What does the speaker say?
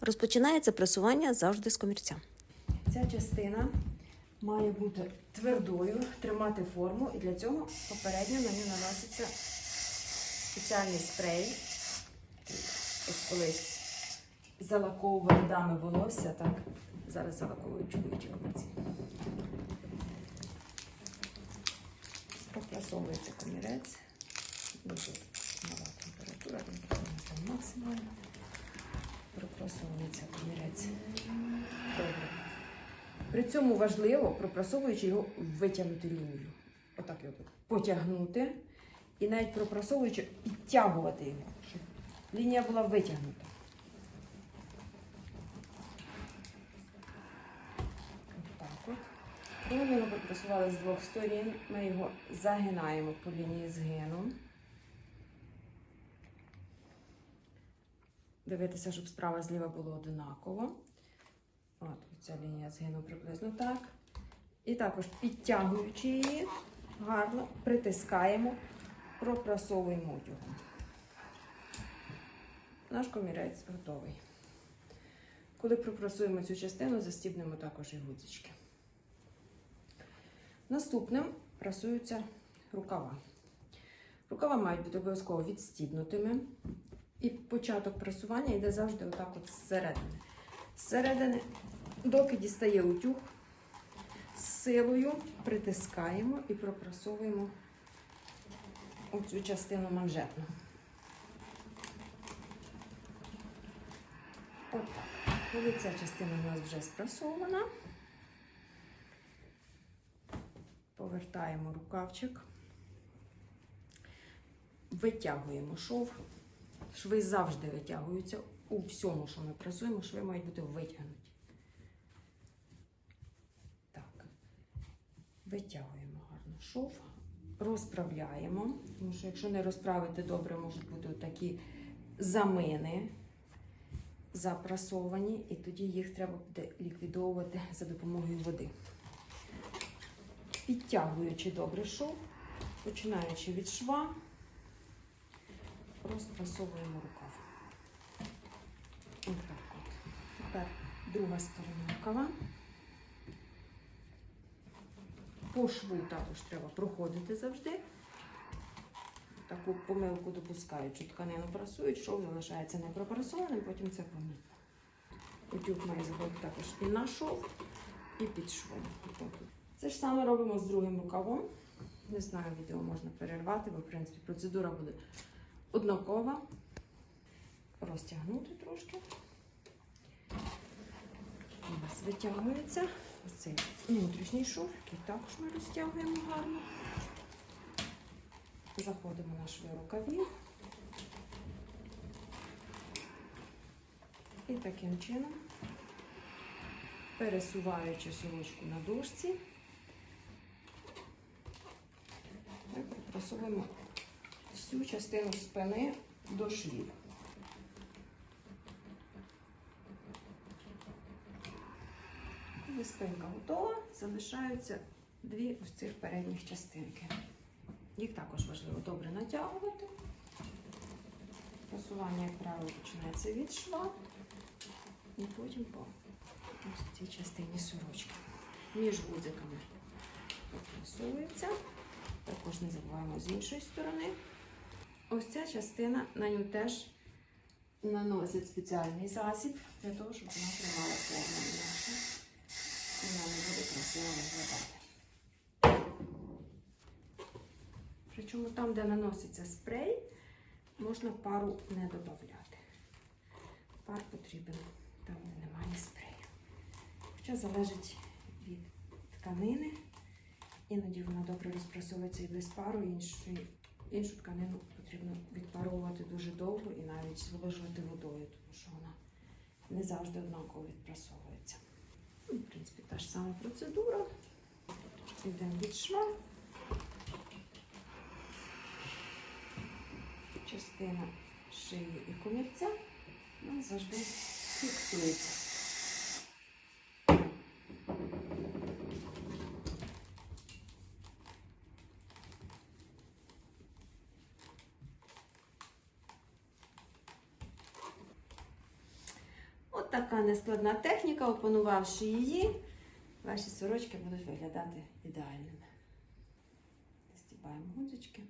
Розпочинається пресування завжди з комірця. Ця частина має бути твердою, тримати форму, і для цього попередньо на нього наноситься спеціальний спрей. Ось колись залаковували дами волосся, так? Зараз залаковують чоловічі комірці. Пропрасовується комірець. Дуже мала температура, температура там максимальна. Добре. При цьому важливо, пропрасовуючи його, витягнути лінію. Отак його потягнути. І навіть пропрасовуючи, підтягувати його, щоб лінія була витягнута. Отак от. Коли ми його пропрасували з двох сторін, ми його загинаємо по лінії згину. Дивитися, щоб справа зліва було одинаково. От, ця лінія згину приблизно так. І також підтягуючи її, гарно притискаємо, пропрасовуємо утюгом. Наш комірець готовий. Коли пропрасуємо цю частину, застібнемо також і гудзички. Наступним прасуються рукава. Рукава мають бути обов'язково відстібнутими. І початок прасування йде завжди отак от зсередини. Зсередини, доки дістає утюг, з силою притискаємо і пропрасовуємо оцю частину манжетну. Отак. Коли ця частина у нас вже спрасована, повертаємо рукавчик, витягуємо шов. Шви завжди витягуються у всьому, що ми прасуємо, шви мають бути витягнуті. Так, витягуємо гарно шов, розправляємо, тому що якщо не розправити добре, можуть бути такі замини запрасовані, і тоді їх треба буде ліквідовувати за допомогою води. Підтягуючи добре шов, починаючи від шва, розпрасовуємо рукав. Отак от. Тепер друга сторона рукава. По шву також треба проходити завжди. Таку помилку допускають, що тканину прасують, шов залишається непропрасованим, потім це помітно. Утюг має заходити також і на шов, і під швом. Це ж саме робимо з другим рукавом. Не знаю, відео можна перервати, бо в принципі процедура буде однакова. Розтягнути трошки. У нас витягується цей внутрішній шов, який також ми розтягуємо гарно. Заходимо на шви рукавів. І таким чином, пересуваючи сорочку на дошці, просуваємо всю частину спини до швів. Коли спинка готова, залишаються дві ось цих передніх частинки. Їх також важливо добре натягувати. Просування, як правило, починається від шва і потім по ось цій частині сорочки. Між гудзиками просується. Також не забуваємо з іншої сторони. Ось ця частина на нього теж наносять спеціальний засіб для того, щоб вона тримала форму нашу. І вона не буде красиво виглядати. Причому там, де наноситься спрей, можна пару не додати. Пар потрібен там, де немає спрею. Хоча залежить від тканини. Іноді вона добре розпрасовується і без пару, іншу, іншу тканину потрібно відпаровувати дуже довго і навіть зволожувати водою, тому що вона не завжди однаково відпрасовується. Ну, В принципі, та ж сама процедура. Йдемо від шва. Частина шиї і комірця завжди фіксується. Така нескладна техніка, опанувавши її, ваші сорочки будуть виглядати ідеальними. Стібаємо гудзички.